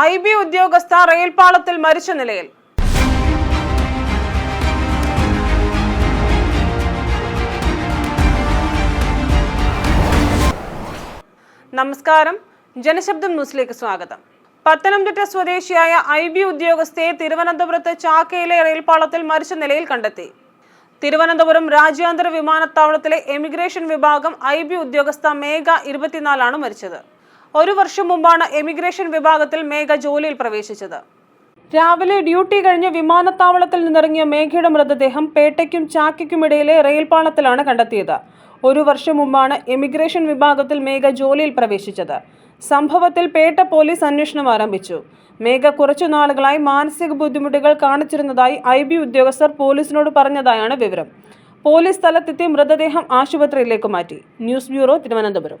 I B ഉദ്യോഗസ്ഥ റെയിൽപാളത്തിൽ മരിച്ച നിലയിൽ. നമസ്കാരം. ജനശബ്ദം ന്യൂസിലേക്ക് സ്വാഗതം. പത്തനംതിട്ട സ്വദേശിയായ ഐ ബി ഉദ്യോഗസ്ഥയെ തിരുവനന്തപുരത്ത് ചാക്കയിലെ റെയിൽപാളത്തിൽ മരിച്ച നിലയിൽ കണ്ടെത്തി. തിരുവനന്തപുരം രാജ്യാന്തര വിമാനത്താവളത്തിലെ എമിഗ്രേഷൻ വിഭാഗം ഐ ബി ഉദ്യോഗസ്ഥ മേഘ ഇരുപത്തിനാലാണ് മരിച്ചത്. ഒരു വർഷം മുമ്പാണ് എമിഗ്രേഷൻ വിഭാഗത്തിൽ മേഘ ജോലിയിൽ പ്രവേശിച്ചത്. രാവിലെ ഡ്യൂട്ടി കഴിഞ്ഞ് വിമാനത്താവളത്തിൽ നിന്നിറങ്ങിയ മേഘയുടെ മൃതദേഹം പേട്ടയ്ക്കും ചാക്കയ്ക്കുമിടയിലെ റെയിൽപാളത്തിലാണ് കണ്ടെത്തിയത്. ഒരു വർഷം മുമ്പാണ് എമിഗ്രേഷൻ വിഭാഗത്തിൽ മേഘ ജോലിയിൽ പ്രവേശിച്ചത്. സംഭവത്തിൽ പേട്ട പോലീസ് അന്വേഷണം ആരംഭിച്ചു. മേഘ കുറച്ചു നാളുകളായി മാനസിക ബുദ്ധിമുട്ടുകൾ കാണിച്ചിരുന്നതായി ഐ ബി ഉദ്യോഗസ്ഥർ പോലീസിനോട് പറഞ്ഞതായാണ് വിവരം. പോലീസ് സ്ഥലത്തെത്തി മൃതദേഹം ആശുപത്രിയിലേക്ക് മാറ്റി. News bureau Thiruvananthapuram.